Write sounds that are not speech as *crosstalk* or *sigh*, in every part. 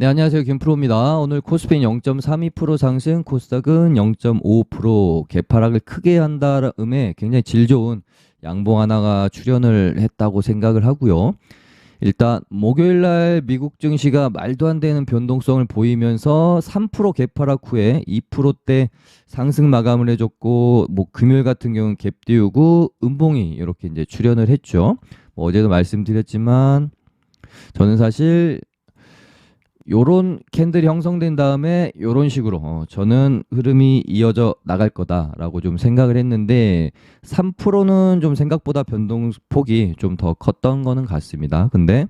네, 안녕하세요. 김프로입니다. 오늘 코스피는 0.32% 상승, 코스닥은 0.5% 개파락을 크게 한 다음에 굉장히 질 좋은 양봉 하나가 출현을 했다고 생각을 하고요. 일단 목요일 날 미국 증시가 말도 안 되는 변동성을 보이면서 3% 개파락 후에 2%대 상승 마감을 해줬고 뭐 금요일 같은 경우는 갭 띄우고 음봉이 이렇게 이제 출현을 했죠. 뭐 어제도 말씀드렸지만 저는 사실 요런 캔들이 형성된 다음에 요런 식으로 어, 저는 흐름이 이어져 나갈 거다라고 좀 생각을 했는데 3%는 좀 생각보다 변동폭이 좀 더 컸던 거는 같습니다. 근데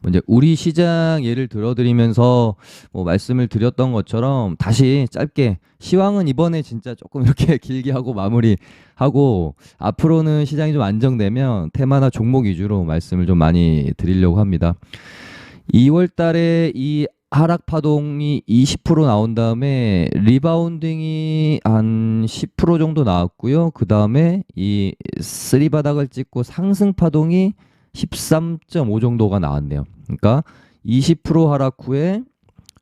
뭐 이제 우리 시장 예를 들어드리면서 뭐 말씀을 드렸던 것처럼 다시 짧게 시황은 이번에 진짜 조금 *laughs* 이렇게 길게 하고 마무리하고 앞으로는 시장이 좀 안정되면 테마나 종목 위주로 말씀을 좀 많이 드리려고 합니다. 2월 달에 이 하락 파동이 20% 나온 다음에 리바운딩이 한 10% 정도 나왔고요. 그 다음에 이 쓰리 바닥을 찍고 상승 파동이 13.5 정도가 나왔네요. 그러니까 20% 하락 후에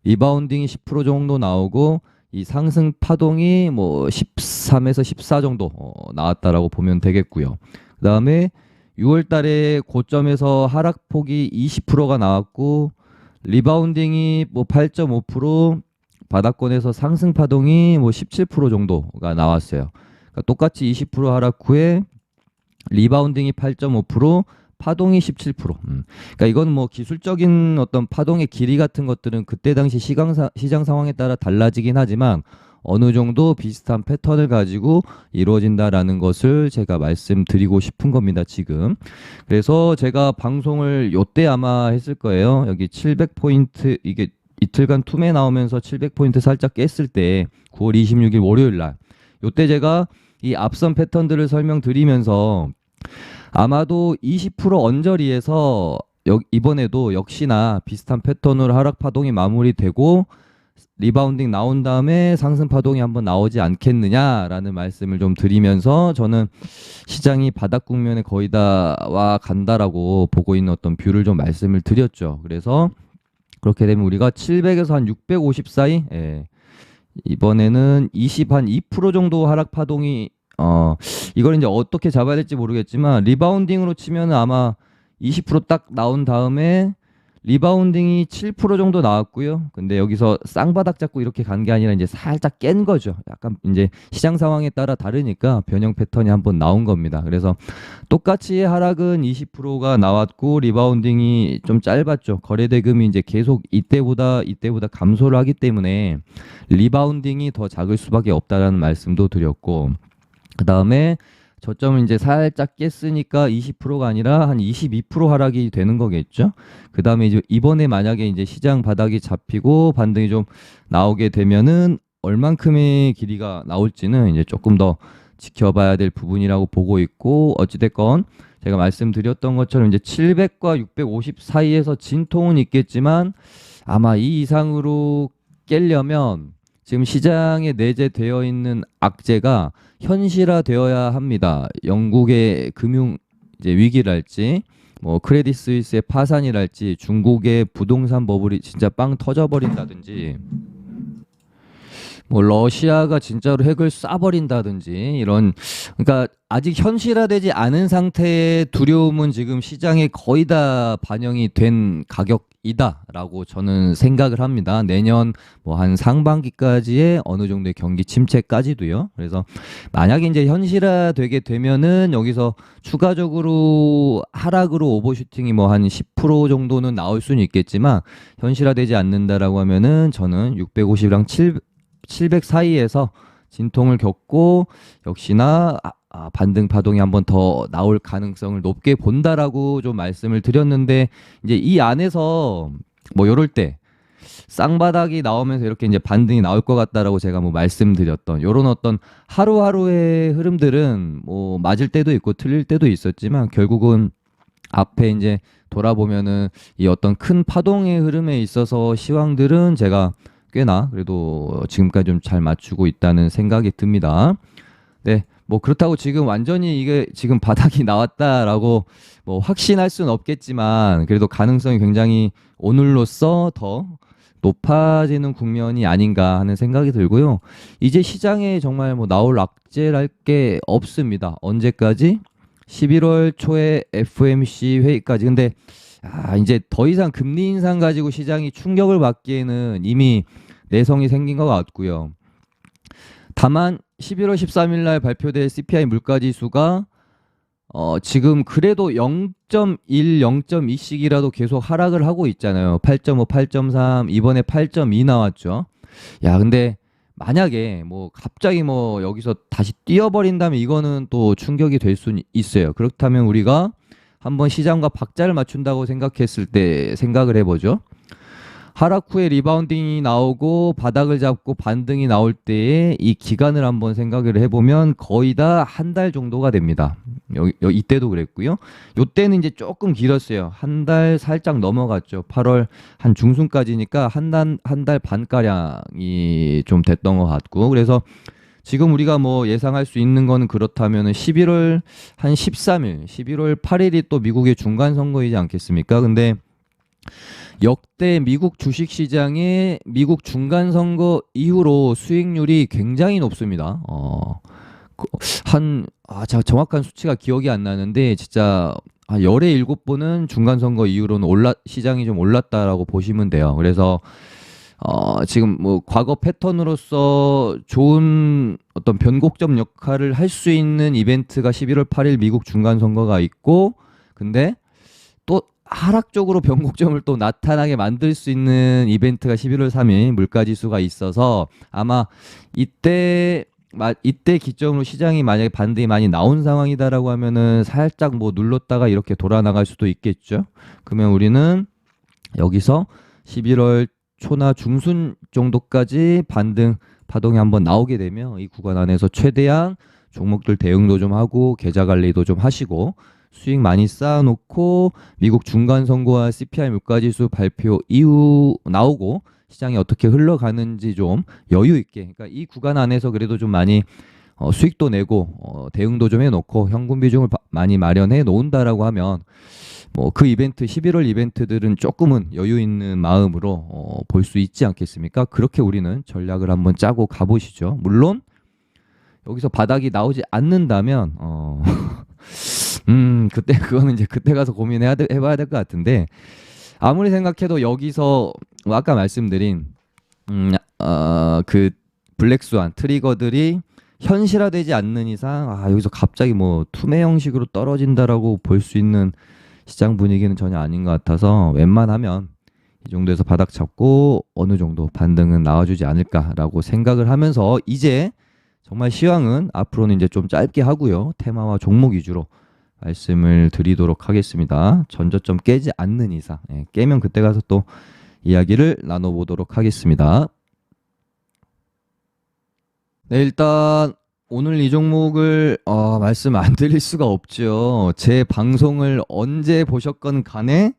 리바운딩이 10% 정도 나오고 이 상승 파동이 뭐 13에서 14 정도 어, 나왔다라고 보면 되겠고요. 그 다음에 6월 달에 고점에서 하락폭이 20%가 나왔고 리바운딩이 뭐 8.5% 바닥권에서 상승 파동이 뭐 17% 정도가 나왔어요. 그러니까 똑같이 20% 하락 후에 리바운딩이 8.5% 파동이 17%. 음. 그러니까 이건 뭐 기술적인 어떤 파동의 길이 같은 것들은 그때 당시 시장, 시장 상황에 따라 달라지긴 하지만 어느 정도 비슷한 패턴을 가지고 이루어진다라는 것을 제가 말씀드리고 싶은 겁니다, 지금. 그래서 제가 방송을 요때 아마 했을 거예요. 여기 700포인트, 이게 이틀간 툼에 나오면서 700포인트 살짝 깼을 때 9월 26일 월요일 날. 요때 제가 이 앞선 패턴들을 설명드리면서 아마도 20% 언저리에서 이번에도 역시나 비슷한 패턴으로 하락 파동이 마무리되고 리바운딩 나온 다음에 상승 파동이 한번 나오지 않겠느냐라는 말씀을 좀 드리면서 저는 시장이 바닥 국면에 거의 다 와 간다라고 보고 있는 어떤 뷰를 좀 말씀을 드렸죠. 그래서 그렇게 되면 우리가 700에서 한 650 사이 예. 이번에는 20 한 2% 정도 하락 파동이 어 이걸 이제 어떻게 잡아야 될지 모르겠지만 리바운딩으로 치면 아마 20%딱 나온 다음에 리바운딩이 7% 정도 나왔고요. 근데 여기서 쌍바닥 잡고 이렇게 간 게 아니라 이제 살짝 깬 거죠. 약간 이제 시장 상황에 따라 다르니까 변형 패턴이 한번 나온 겁니다. 그래서 똑같이 하락은 20%가 나왔고 리바운딩이 좀 짧았죠. 거래 대금이 이제 계속 이때보다 이때보다 감소를 하기 때문에 리바운딩이 더 작을 수밖에 없다라는 말씀도 드렸고 그다음에 저점을 이제 살짝 깼으니까 20%가 아니라 한 22% 하락이 되는 거겠죠. 그 다음에 이제 이번에 만약에 이제 시장 바닥이 잡히고 반등이 좀 나오게 되면은 얼만큼의 길이가 나올지는 이제 조금 더 지켜봐야 될 부분이라고 보고 있고 어찌됐건 제가 말씀드렸던 것처럼 이제 700과 650 사이에서 진통은 있겠지만 아마 이 이상으로 깰려면 지금 시장에 내재되어 있는 악재가 현실화되어야 합니다. 영국의 금융 이제 위기랄지 뭐 크레딧 스위스의 파산이랄지 중국의 부동산 버블이 진짜 빵 터져버린다든지 뭐 러시아가 진짜로 핵을 쏴버린다든지 이런 그러니까 아직 현실화되지 않은 상태의 두려움은 지금 시장에 거의 다 반영이 된 가격이다라고 저는 생각을 합니다. 내년 뭐 한 상반기까지의 어느 정도의 경기 침체까지도요. 그래서 만약에 이제 현실화되게 되면은 여기서 추가적으로 하락으로 오버슈팅이 뭐 한 10% 정도는 나올 수는 있겠지만 현실화되지 않는다라고 하면은 저는 650이랑 7 700 사이에서 진통을 겪고 역시나 아, 아, 반등 파동이 한번 더 나올 가능성을 높게 본다라고 좀 말씀을 드렸는데 이제 이 안에서 뭐 요럴 때 쌍바닥이 나오면서 이렇게 이제 반등이 나올 것 같다라고 제가 뭐 말씀드렸던 요런 어떤 하루하루의 흐름들은 뭐 맞을 때도 있고 틀릴 때도 있었지만 결국은 앞에 이제 돌아보면은 이 어떤 큰 파동의 흐름에 있어서 시황들은 제가 꽤나 그래도 지금까지 좀 잘 맞추고 있다는 생각이 듭니다. 네, 뭐 그렇다고 지금 완전히 이게 지금 바닥이 *laughs* 나왔다라고 뭐 확신할 수는 없겠지만 그래도 가능성이 굉장히 오늘로써 더 높아지는 국면이 아닌가 하는 생각이 들고요. 이제 시장에 정말 뭐 나올 악재랄 게 없습니다. 언제까지? 11월 초에 FOMC 회의까지. 근데 아, 이제 더 이상 금리 인상 가지고 시장이 충격을 받기에는 이미 내성이 생긴 것 같고요. 다만 11월 13일 날 발표될 CPI 물가 지수가 어, 지금 그래도 0.1, 0.2씩이라도 계속 하락을 하고 있잖아요. 8.5, 8.3, 이번에 8.2 나왔죠. 야, 근데 만약에 뭐 갑자기 뭐 여기서 다시 뛰어버린다면 이거는 또 충격이 될 수 있어요. 그렇다면 우리가 한번 시장과 박자를 맞춘다고 생각했을 때 생각을 해보죠. 하락 후에 리바운딩이 나오고 바닥을 잡고 반등이 나올 때에 이 기간을 한번 생각을 해보면 거의 다 한 달 정도가 됩니다. 여기, 여- 이때도 그랬고요. 요때는 이제 조금 길었어요. 한 달 살짝 넘어갔죠. 8월 한 중순까지니까 한 달 한달 반가량이 좀 됐던 것 같고 그래서 지금 우리가 뭐 예상할 수 있는 거는 그렇다면은 11월 한 13일, 11월 8일이 또 미국의 중간 선거이지 않겠습니까? 근데 역대 미국 주식 시장의 미국 중간 선거 이후로 수익률이 굉장히 높습니다. 어, 그, 한, 아, 자, 정확한 수치가 기억이 안 나는데, 진짜, 한 열의 일곱 번은 중간 선거 이후로는 올라, 시장이 좀 올랐다라고 보시면 돼요. 그래서, 어, 지금 뭐, 과거 패턴으로서 좋은 어떤 변곡점 역할을 할 수 있는 이벤트가 11월 8일 미국 중간 선거가 있고, 근데 또 하락적으로 변곡점을 또 나타나게 만들 수 있는 이벤트가 11월 3일 물가 지수가 있어서 아마 이때 마- 이때 기점으로 시장이 만약에 반등이 많이 나온 상황이다라고 하면은 살짝 뭐 눌렀다가 이렇게 돌아 나갈 수도 있겠죠. 그러면 우리는 여기서 11월 초나 중순 정도까지 반등 파동이 한번 나오게 되면 이 구간 안에서 최대한 종목들 대응도 좀 하고 계좌 관리도 좀 하시고 수익 많이 쌓아놓고 미국 중간 선거와 CPI 물가지수 발표 이후 나오고 시장이 어떻게 흘러가는지 좀 여유 있게. 그러니까 이 구간 안에서 그래도 좀 많이 어, 수익도 내고 어, 대응도 좀 해놓고 현금 비중을 바- 많이 마련해 놓은다라고 하면 뭐 그 이벤트 11월 이벤트들은 조금은 여유 있는 마음으로 어, 볼 수 있지 않겠습니까? 그렇게 우리는 전략을 한번 짜고 가보시죠. 물론 여기서 바닥이 나오지 않는다면 어, *laughs* 음 그때 그거는 이제 그때 가서 고민해야 돼, 해봐야 될 것 같은데 아무리 생각해도 여기서 뭐 아까 말씀드린 음어그 블랙스완 트리거들이 현실화되지 않는 이상 아 여기서 갑자기 뭐 투매 형식으로 떨어진다라고 볼 수 있는 시장 분위기는 전혀 아닌 것 같아서 웬만하면 이 정도에서 바닥 잡고 어느 정도 반등은 나와주지 않을까라고 생각을 하면서 이제 정말 시황은 앞으로는 이제 좀 짧게 하고요 테마와 종목 위주로 말씀을 드리도록 하겠습니다. 전저점 깨지 않는 이상 예, 깨면 그때 가서 또 이야기를 나눠보도록 하겠습니다. 네, 일단 오늘 이 종목을 어, 말씀 안 드릴 수가 없죠. 제 방송을 언제 보셨건 간에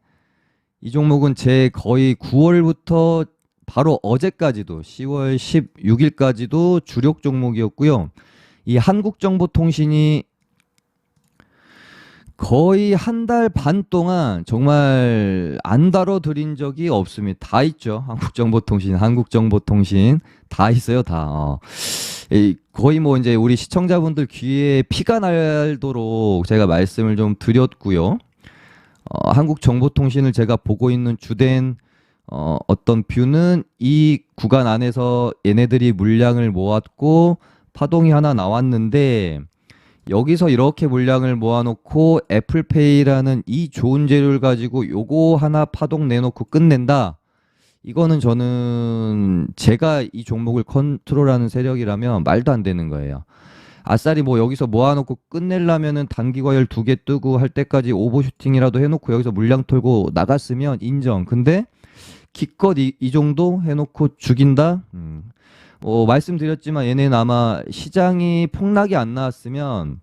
이 종목은 제 거의 9월부터 바로 어제까지도 10월 16일까지도 주력 종목이었고요. 이 한국정보통신이 거의 한 달 반 동안 정말 안 다뤄드린 적이 없습니다. 다 있죠. 한국정보통신, 한국정보통신 다 있어요. 다. 어. 이 거의 뭐 이제 우리 시청자분들 귀에 피가 날도록 제가 말씀을 좀 드렸고요. 어, 한국 정보통신을 제가 보고 있는 주된 어, 어떤 뷰는 이 구간 안에서 얘네들이 물량을 모았고 파동이 하나 나왔는데 여기서 이렇게 물량을 모아놓고 애플페이라는 이 좋은 재료를 가지고 요거 하나 파동 내놓고 끝낸다. 이거는 저는 제가 이 종목을 컨트롤하는 세력이라면 말도 안 되는 거예요. 아싸리 뭐 여기서 모아놓고 끝내려면은 단기 과열 두 개 뜨고 할 때까지 오버슈팅이라도 해놓고 여기서 물량 털고 나갔으면 인정. 근데 기껏 이, 이 정도 해놓고 죽인다? 음. 어, 말씀드렸지만 얘네는 아마 시장이 폭락이 안 나왔으면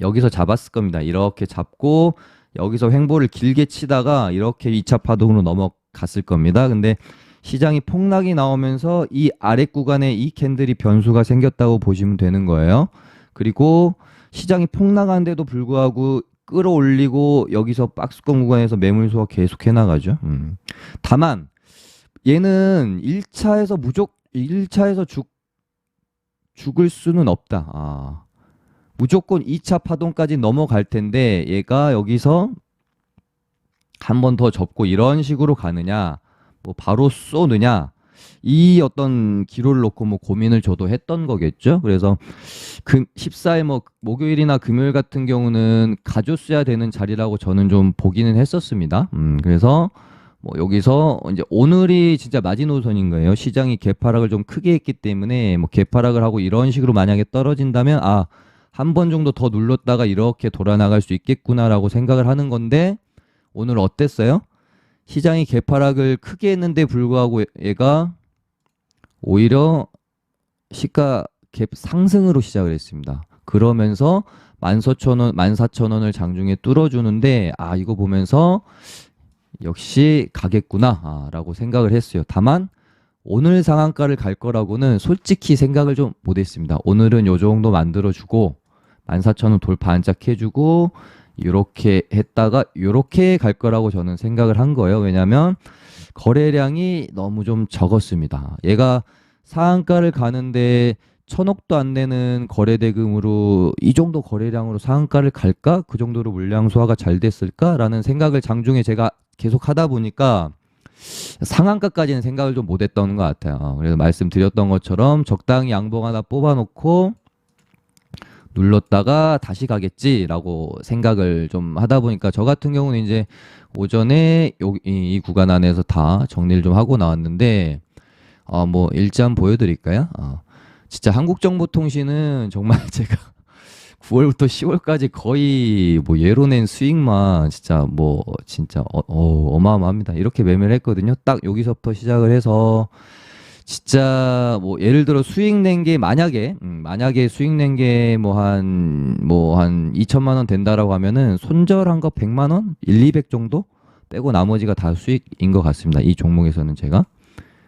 여기서 잡았을 겁니다. 이렇게 잡고 여기서 횡보를 길게 치다가 이렇게 2차 파동으로 넘어 갔을 겁니다. 근데 시장이 폭락이 나오면서 이 아래 구간에 이 캔들이 변수가 생겼다고 보시면 되는 거예요. 그리고 시장이 폭락하는데도 불구하고 끌어올리고 여기서 박스권 구간에서 매물 소화 계속 해나가죠. 음. 다만 얘는 1차에서 무조 1차에서 죽 죽을 수는 없다. 아. 무조건 2차 파동까지 넘어갈 텐데 얘가 여기서 한 번 더 접고 이런 식으로 가느냐 뭐 바로 쏘느냐 이 어떤 기로를 놓고 뭐 고민을 저도 했던 거겠죠. 그래서 그 14일 뭐 목요일이나 금요일 같은 경우는 가줬어야 되는 자리라고 저는 좀 보기는 했었습니다. 음, 그래서 뭐 여기서 이제 오늘이 진짜 마지노선인 거예요. 시장이 개파락을 좀 크게 했기 때문에 뭐 개파락을 하고 이런 식으로 만약에 떨어진다면 아, 한 번 정도 더 눌렀다가 이렇게 돌아 나갈 수 있겠구나라고 생각을 하는 건데 오늘 어땠어요? 시장이 개파락을 크게 했는데 불구하고 얘가 오히려 시가 갭 상승으로 시작을 했습니다. 그러면서 14,000원, 14,000원을 장중에 뚫어주는데 아 이거 보면서 역시 가겠구나 라고 생각을 했어요. 다만 오늘 상한가를 갈 거라고는 솔직히 생각을 좀 못했습니다. 오늘은 요 정도 만들어주고 14,000원 돌파 안짝 해주고 이렇게 했다가 이렇게 갈 거라고 저는 생각을 한 거예요. 왜냐하면 거래량이 너무 좀 적었습니다. 얘가 상한가를 가는데 천억도 안 되는 거래 대금으로 이 정도 거래량으로 상한가를 갈까? 그 정도로 물량 소화가 잘 됐을까라는 생각을 장중에 제가 계속 하다 보니까 상한가까지는 생각을 좀 못했던 것 같아요. 그래서 말씀드렸던 것처럼 적당히 양봉 하나 뽑아놓고 눌렀다가 다시 가겠지라고 생각을 좀 하다 보니까 저 같은 경우는 이제 오전에 요, 이, 이 구간 안에서 다 정리를 좀 하고 나왔는데 어, 뭐 일자 한번 보여드릴까요? 어, 진짜 한국정보통신은 정말 *laughs* 제가 9월부터 10월까지 거의 뭐 예로 낸 수익만 진짜 뭐 진짜 어, 어, 어마어마합니다. 이렇게 매매를 했거든요. 딱 여기서부터 시작을 해서 진짜 뭐 예를 들어 수익 낸 게 만약에 음, 만약에 수익 낸 게 뭐 한 뭐 한 2천만 원 된다라고 하면은 손절한 거 100만 원, 1, 200 정도 빼고 나머지가 다 수익인 것 같습니다. 이 종목에서는 제가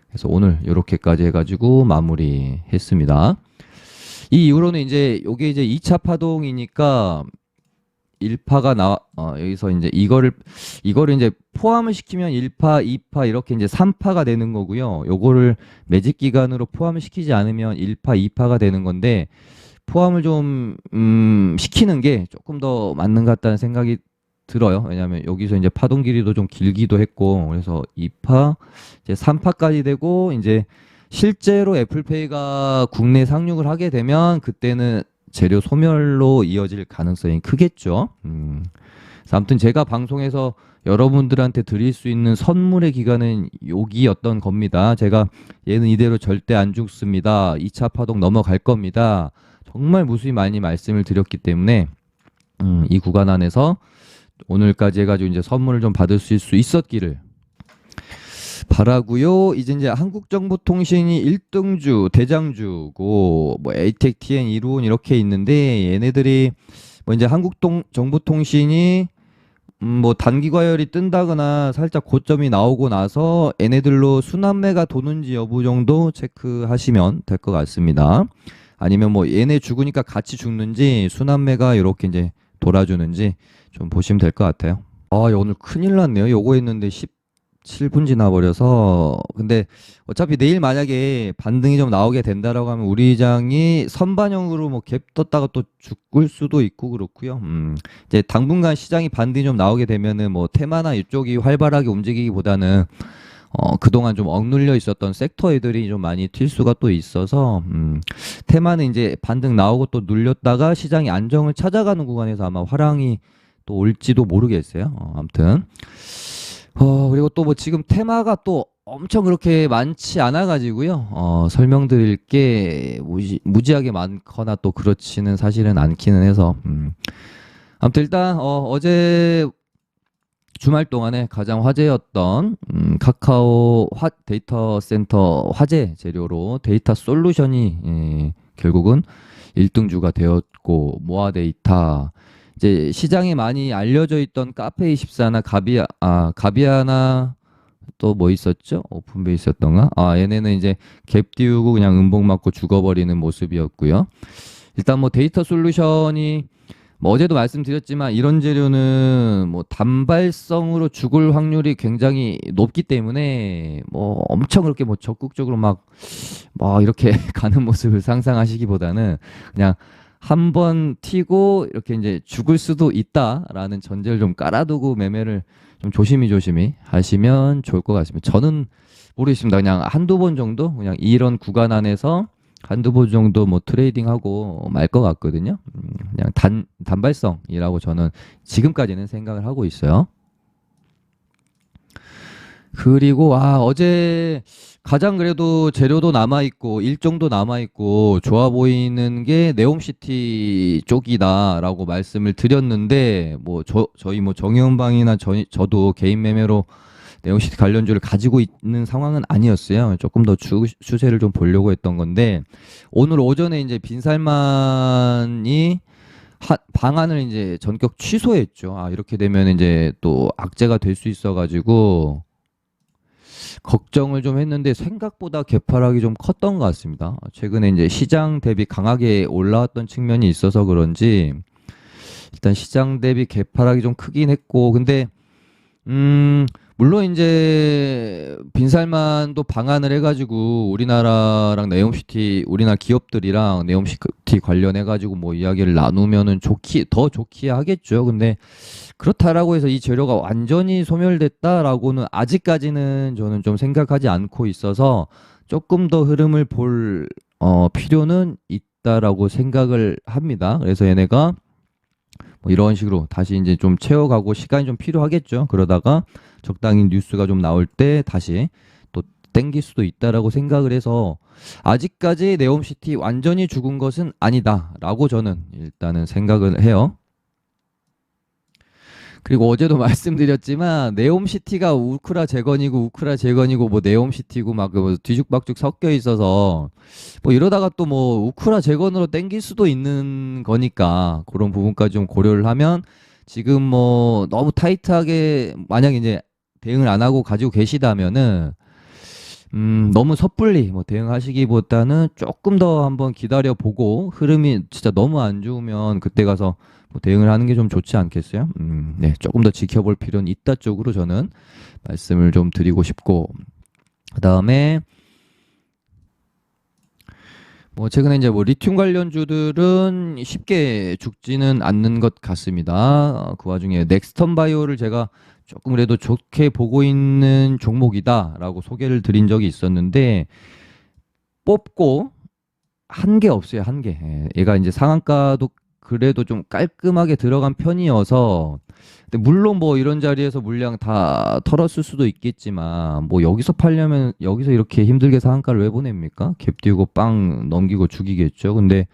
그래서 오늘 이렇게까지 해가지고 마무리했습니다. 이 이후로는 이제 요게 이제 2차 파동이니까 1파가 나 어, 여기서 이제 이거를 이거를 이제 포함을 시키면 1파, 2파 이렇게 이제 3파가 되는 거고요. 요거를 매직 기간으로 포함을 시키지 않으면 1파, 2파가 되는 건데 포함을 좀 음, 시키는 게 조금 더 맞는 것 같다는 생각이 들어요. 왜냐하면 여기서 이제 파동 길이도 좀 길기도 했고 그래서 2파, 이제 3파까지 되고 이제 실제로 애플페이가 국내 상륙을 하게 되면 그때는 재료 소멸로 이어질 가능성이 크겠죠. 음. 아무튼 제가 방송에서 여러분들한테 드릴 수 있는 선물의 기간은 여기였던 겁니다. 제가 얘는 이대로 절대 안 죽습니다. 2차 파동 넘어갈 겁니다. 정말 무수히 많이 말씀을 드렸기 때문에 음, 이 구간 안에서 오늘까지 해가지고 이제 선물을 좀 받을 수 있었기를 바라고요. 이제 이제 한국정보통신이 1등주, 대장주고 뭐 에이텍, TN, 이루온 이렇게 있는데 얘네들이 뭐 이제 한국정보통신이 음, 뭐 단기 과열이 뜬다거나 살짝 고점이 나오고 나서 얘네들로 순환매가 도는지 여부 정도 체크하시면 될 것 같습니다. 아니면 뭐 얘네 죽으니까 같이 죽는지 순환매가 이렇게 이제 돌아주는지 좀 보시면 될 것 같아요. 아, 오늘 큰일 났네요. 요거 했는데 17분 지나버려서. 근데 어차피 내일 만약에 반등이 좀 나오게 된다라고 하면 우리 장이 선반영으로 뭐 갭 떴다가 또 죽을 수도 있고 그렇고요. 음, 이제 당분간 시장이 반등이 좀 나오게 되면은 뭐 테마나 이쪽이 활발하게 움직이기보다는 어, 그동안 좀 억눌려 있었던 섹터 애들이 좀 많이 튈 수가 또 있어서, 음, 테마는 이제 반등 나오고 또 눌렸다가 시장이 안정을 찾아가는 구간에서 아마 화랑이 또 올지도 모르겠어요. 어, 아무튼. 어, 그리고 또 뭐 지금 테마가 또 엄청 그렇게 많지 않아 가지고요. 어, 설명드릴 게 무지, 무지하게 많거나 또 그렇지는 사실은 않기는 해서 음. 아무튼 일단 어, 어제 주말 동안에 가장 화제였던 음, 카카오 화, 데이터 센터 화재 재료로 데이터 솔루션이 예, 결국은 1등주가 되었고 모아 데이터 이제 시장에 많이 알려져 있던 카페 24나 가비아 아 가비아나 또 뭐 있었죠? 오픈베이스였던가? 아 얘네는 이제 갭 띄우고 그냥 음봉 맞고 죽어버리는 모습이었고요. 일단 뭐 데이터 솔루션이 뭐 어제도 말씀드렸지만 이런 재료는 뭐 단발성으로 죽을 확률이 굉장히 높기 때문에 뭐 엄청 그렇게 뭐 적극적으로 막 막 이렇게 *laughs* 가는 모습을 상상하시기보다는 그냥 한 번 튀고 이렇게 이제 죽을 수도 있다라는 전제를 좀 깔아두고 매매를 좀 조심히 조심히 하시면 좋을 것 같습니다. 저는 모르겠습니다. 그냥 한두 번 정도 그냥 이런 구간 안에서 한두 번 정도 뭐 트레이딩하고 말 것 같거든요. 음, 그냥 단 단발성이라고 저는 지금까지는 생각을 하고 있어요. 그리고 아 어제 가장 그래도 재료도 남아 있고 일정도 남아 있고 좋아 보이는 게 네옴시티 쪽이다라고 말씀을 드렸는데 뭐 저 저희 뭐 정의원 방이나 저, 저도 개인 매매로 네옴시티 관련주를 가지고 있는 상황은 아니었어요. 조금 더 주, 추세를 좀 보려고 했던 건데 오늘 오전에 이제 빈살만이 하, 방안을 이제 전격 취소했죠. 아 이렇게 되면 이제 또 악재가 될 수 있어가지고 걱정을 좀 했는데 생각보다 개파락이 좀 컸던 것 같습니다. 최근에 이제 시장 대비 강하게 올라왔던 측면이 있어서 그런지 일단 시장 대비 개파락이 좀 크긴 했고 근데 음 물론 이제 빈살만도 방안을 해가지고 우리나라랑 네옴시티 우리나라 기업들이랑 네옴시티 관련해 가지고 뭐 이야기를 나누면은 좋기 더 좋기 하겠죠. 근데 그렇다라고 해서 이 재료가 완전히 소멸됐다라고는 아직까지는 저는 좀 생각하지 않고 있어서 조금 더 흐름을 볼 어, 필요는 있다라고 생각을 합니다. 그래서 얘네가 뭐 이런 식으로 다시 이제 좀 채워가고 시간이 좀 필요하겠죠. 그러다가 적당히 뉴스가 좀 나올 때 다시 또 땡길 수도 있다라고 생각을 해서 아직까지 네옴시티 완전히 죽은 것은 아니다라고 저는 일단은 생각을 해요. 그리고 어제도 *laughs* 말씀드렸지만 네옴시티가 우크라 재건이고 우크라 재건이고 뭐 네옴시티고 막뭐 뒤죽박죽 섞여 있어서 뭐 이러다가 또 뭐 우크라 재건으로 땡길 수도 있는 거니까 그런 부분까지 좀 고려를 하면 지금 뭐 너무 타이트하게 만약 이제 대응을 안 하고 가지고 계시다면은 음, 너무 섣불리 뭐 대응하시기보다는 조금 더 한번 기다려 보고 흐름이 진짜 너무 안 좋으면 그때 가서 뭐 대응을 하는 게 좀 좋지 않겠어요? 음, 네, 조금 더 지켜볼 필요는 있다 쪽으로 저는 말씀을 좀 드리고 싶고 그 다음에 뭐 최근에 이제 뭐 리튬 관련주들은 쉽게 죽지는 않는 것 같습니다. 어, 그 와중에 넥스턴 바이오를 제가 조금 그래도 좋게 보고 있는 종목이다라고 소개를 드린 적이 있었는데 뽑고 한게 없어요 한 개. 예, 얘가 이제 상한가도 그래도 좀 깔끔하게 들어간 편이어서 근데 물론 뭐 이런 자리에서 물량 다 털었을 수도 있겠지만 뭐 여기서 팔려면 여기서 이렇게 힘들게 상한가를 왜 보냅니까? 갭 띄우고 빵 넘기고 죽이겠죠. 근데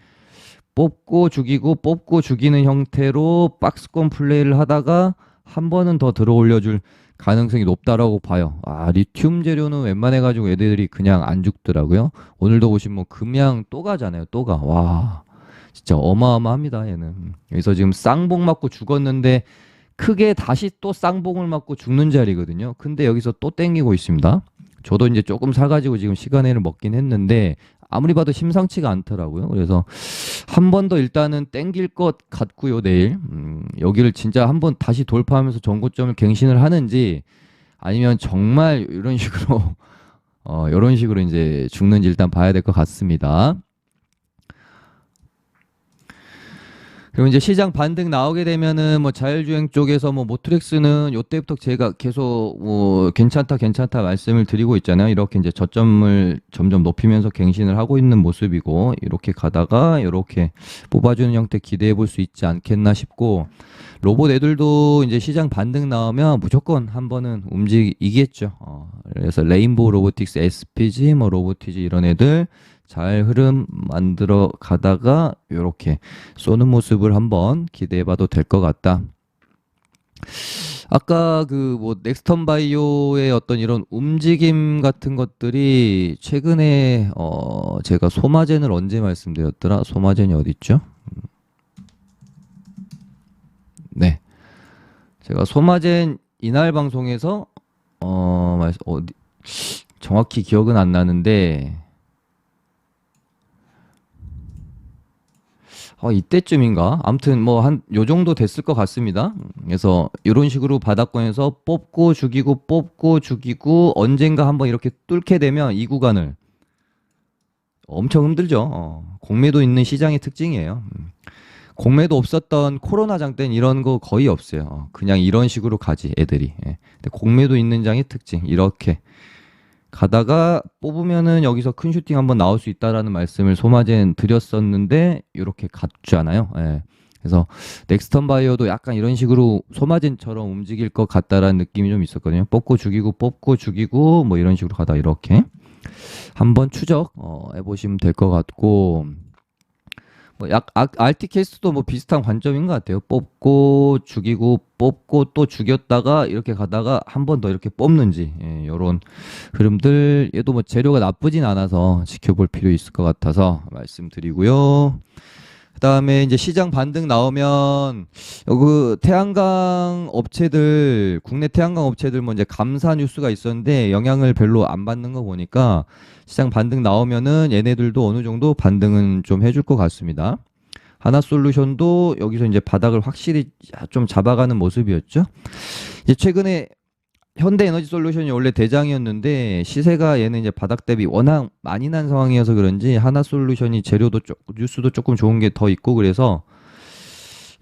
뽑고 죽이고 뽑고 죽이는 형태로 박스권 플레이를 하다가 한 번은 더 들어 올려줄 가능성이 높다라고 봐요. 아, 리튬 재료는 웬만해 가지고 애들이 그냥 안 죽더라고요. 오늘도 보시면 뭐 금양 또 가잖아요. 또 가. 와. 진짜 어마어마합니다, 얘는. 여기서 지금 쌍봉 맞고 죽었는데 크게 다시 또 쌍봉을 맞고 죽는 자리거든요. 근데 여기서 또 땡기고 있습니다. 저도 이제 조금 사가지고 지금 시간에를 먹긴 했는데 아무리 봐도 심상치가 않더라고요. 그래서 한 번 더 일단은 땡길 것 같고요, 내일. 음, 여기를 진짜 한 번 다시 돌파하면서 전고점을 갱신을 하는지 아니면 정말 이런 식으로 *laughs* 어, 이런 식으로 이제 죽는지 일단 봐야 될 것 같습니다. 그리고 이제 시장 반등 나오게 되면은 뭐 자율주행 쪽에서 뭐 모트렉스는 요때부터 제가 계속 뭐 괜찮다 괜찮다 말씀을 드리고 있잖아요. 이렇게 이제 저점을 점점 높이면서 갱신을 하고 있는 모습이고 이렇게 가다가 이렇게 뽑아주는 형태 기대해 볼 수 있지 않겠나 싶고 로봇 애들도 이제 시장 반등 나오면 무조건 한 번은 움직이겠죠. 어, 그래서 레인보우 로보틱스, SPG, 뭐 로보티즈 이런 애들 잘 흐름 만들어 가다가 이렇게 쏘는 모습을 한번 기대해 봐도 될 것 같다. 아까 그 뭐 넥스턴 바이오의 어떤 이런 움직임 같은 것들이 최근에 어 제가 소마젠을 언제 말씀드렸더라? 소마젠이 어디 있죠? 네. 제가 소마젠 이날 방송에서 어 말씀 어디 정확히 기억은 안 나는데 어, 이때쯤인가? 아무튼 뭐 한 요 정도 됐을 것 같습니다. 그래서 이런 식으로 바닥권에서 뽑고 죽이고 뽑고 죽이고 언젠가 한번 이렇게 뚫게 되면 이 구간을 엄청 힘들죠. 어, 공매도 있는 시장의 특징이에요. 음. 공매도 없었던 코로나장 때는 이런 거 거의 없어요. 어, 그냥 이런 식으로 가지 애들이. 예. 공매도 있는 장의 특징 이렇게 가다가 뽑으면은 여기서 큰 슈팅 한번 나올 수 있다라는 말씀을 소마젠 드렸었는데 이렇게 갔잖아요. 예. 그래서 넥스턴 바이어도 약간 이런 식으로 소마젠처럼 움직일 것 같다라는 느낌이 좀 있었거든요. 뽑고 죽이고 뽑고 죽이고 뭐 이런 식으로 가다 이렇게 한번 추적 어, 해보시면 될 것 같고 뭐약 RT캐스트도 뭐 비슷한 관점인 것 같아요. 뽑고 죽이고 뽑고 또 죽였다가 이렇게 가다가 한 번 더 이렇게 뽑는지 예, 이런 흐름들 얘도 뭐 재료가 나쁘진 않아서 지켜볼 필요 있을 것 같아서 말씀드리고요. 그다음에 이제 시장 반등 나오면 그 태양광 업체들 국내 태양광 업체들 뭐 이제 감사 뉴스가 있었는데 영향을 별로 안 받는 거 보니까 시장 반등 나오면은 얘네들도 어느 정도 반등은 좀 해줄 것 같습니다. 하나솔루션도 여기서 이제 바닥을 확실히 좀 잡아가는 모습이었죠. 이제 최근에 현대에너지솔루션이 원래 대장이었는데 시세가 얘는 이제 바닥 대비 워낙 많이 난 상황이어서 그런지 하나솔루션이 재료도 조, 뉴스도 조금 좋은 게 더 있고 그래서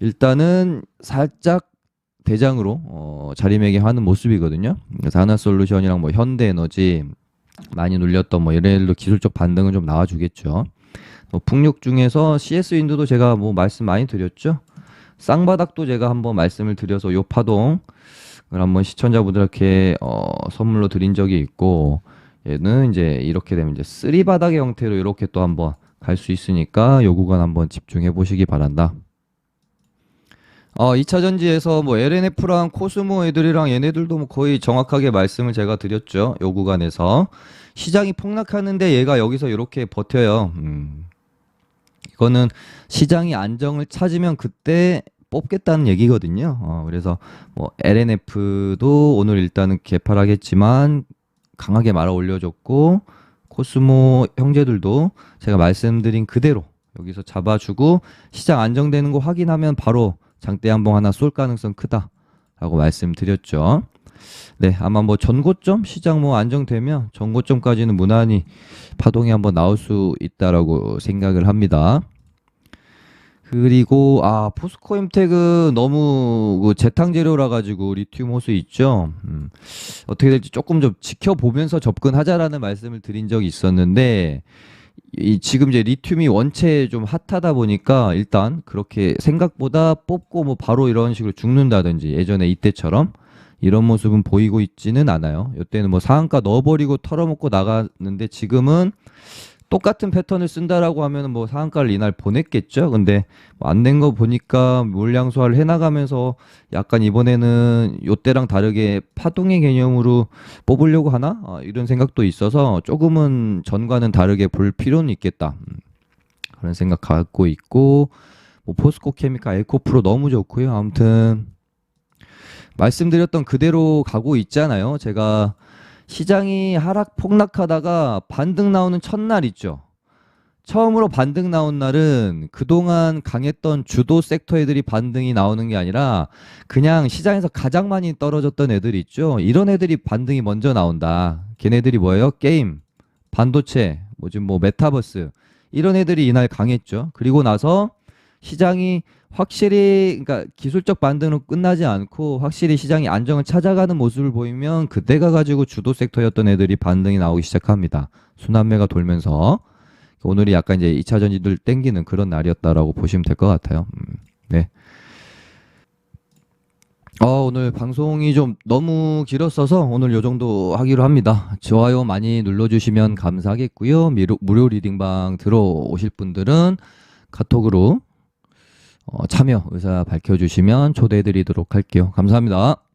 일단은 살짝 대장으로 어, 자리매김하는 모습이거든요. 그래서 하나솔루션이랑 뭐 현대에너지 많이 눌렸던 뭐 얘네들도 기술적 반등은 좀 나와주겠죠. 뭐 풍력 중에서 CS 윈드도 제가 뭐 말씀 많이 드렸죠. 쌍바닥도 제가 한번 말씀을 드려서 요 파동 을 한번 시청자분들께 어, 선물로 드린 적이 있고 얘는 이제 이렇게 되면 이제 쓰리 바닥의 형태로 이렇게 또 한번 갈 수 있으니까 요 구간 한번 집중해 보시기 바란다. 어, 2차 전지에서 뭐 LNF랑 코스모 애들이랑 얘네들도 뭐 거의 정확하게 말씀을 제가 드렸죠. 요 구간에서 시장이 폭락하는데 얘가 여기서 이렇게 버텨요. 음. 이거는 시장이 안정을 찾으면 그때 뽑겠다는 얘기거든요. 어, 그래서 뭐 LNF도 오늘 일단은 개파하겠지만 강하게 말아 올려줬고 코스모 형제들도 제가 말씀드린 그대로 여기서 잡아주고 시장 안정되는 거 확인하면 바로 장대 한봉 하나 쏠 가능성 크다라고 말씀드렸죠. 네, 아마 뭐 전고점 시장 뭐 안정되면 전고점까지는 무난히 파동이 한번 나올 수 있다라고 생각을 합니다. 그리고 아 포스코 엠텍은 너무 그 재탕 재료라 가지고 리튬 호수 있죠. 음, 어떻게 될지 조금 좀 지켜보면서 접근하자라는 말씀을 드린 적이 있었는데 이 지금 이제 리튬이 원체 좀 핫하다 보니까 일단 그렇게 생각보다 뽑고 뭐 바로 이런 식으로 죽는다든지 예전에 이때처럼 이런 모습은 보이고 있지는 않아요. 이때는 뭐 상한가 넣어버리고 털어먹고 나갔는데 지금은 똑같은 패턴을 쓴다라고 하면 뭐 상한가를 이날 보냈겠죠. 근데 뭐 안된 거 보니까 물량 소화를 해나가면서 약간 이번에는 요때랑 다르게 파동의 개념으로 뽑으려고 하나 어, 이런 생각도 있어서 조금은 전과는 다르게 볼 필요는 있겠다. 음, 그런 생각 갖고 있고 뭐 포스코 케미카 에코프로 너무 좋고요. 아무튼 말씀드렸던 그대로 가고 있잖아요. 제가 시장이 하락 폭락하다가 반등 나오는 첫날 있죠. 처음으로 반등 나온 날은 그동안 강했던 주도 섹터 애들이 반등이 나오는 게 아니라 그냥 시장에서 가장 많이 떨어졌던 애들이 있죠. 이런 애들이 반등이 먼저 나온다. 걔네들이 뭐예요? 게임, 반도체, 뭐지 뭐 메타버스 이런 애들이 이날 강했죠. 그리고 나서 시장이 확실히 그러니까 기술적 반등으로 끝나지 않고 확실히 시장이 안정을 찾아가는 모습을 보이면 그때가 가지고 주도 섹터였던 애들이 반등이 나오기 시작합니다. 순환매가 돌면서 오늘이 약간 이제 2차 전지들 땡기는 그런 날이었다라고 보시면 될 것 같아요. 음, 네. 어, 오늘 방송이 좀 너무 길었어서 오늘 요 정도 하기로 합니다. 좋아요 많이 눌러주시면 감사하겠고요. 무료 리딩방 들어오실 분들은 카톡으로 어, 참여 의사 밝혀주시면 초대해드리도록 할게요. 감사합니다.